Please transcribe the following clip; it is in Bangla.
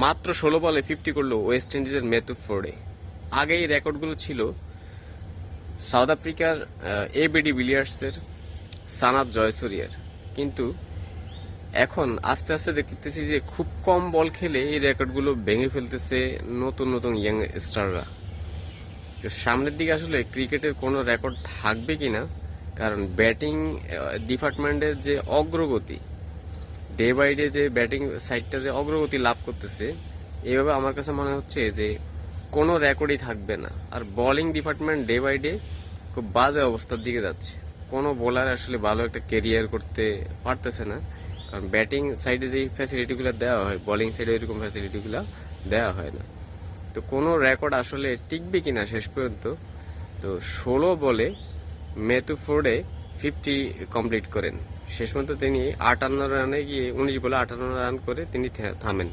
মাত্র ষোলো বলে ফিফটি করল ওয়েস্ট ইন্ডিজের মেথু ফোর্ডে আগে এই রেকর্ডগুলো ছিল সাউথ আফ্রিকার এবিডি বিলিয়ার্সের সানাত জয়সুরিয়ার কিন্তু এখন আস্তে আস্তে দেখতেছি যে খুব কম বল খেলে এই রেকর্ডগুলো ভেঙে ফেলতেছে নতুন নতুন ইয়াং স্টাররা তো সামনের দিকে আসলে ক্রিকেটের কোনো রেকর্ড থাকবে কি না কারণ ব্যাটিং ডিপার্টমেন্টের যে অগ্রগতি ডে বাই ডে যে ব্যাটিং সাইডটা যে অগ্রগতি লাভ করতেছে এইভাবে আমার কাছে মনে হচ্ছে যে কোনো রেকর্ডই থাকবে না। আর bowling department day by day খুব বাজে অবস্থার দিকে যাচ্ছে। কোনো বোলার আসলে ভালো একটা কেরিয়ার করতে পারতেছে না। কারণ ব্যাটিং সাইডে যেই ফ্যাসিলিটিগুলো দেওয়া হয় বোলিং সাইডে এরকম ফ্যাসিলিটিগুলো দেওয়া হয় না। তো কোনো রেকর্ড আসলে টিকবে কিনা শেষ পর্যন্ত, তো ষোলো বলে মেথু ফোর্ডে ফিফটি কমপ্লিট করেন। শেষ পর্যন্ত তিনি আটান্ন রানে গিয়ে উনিশ বলে আটান্ন রান করে তিনি থামেন।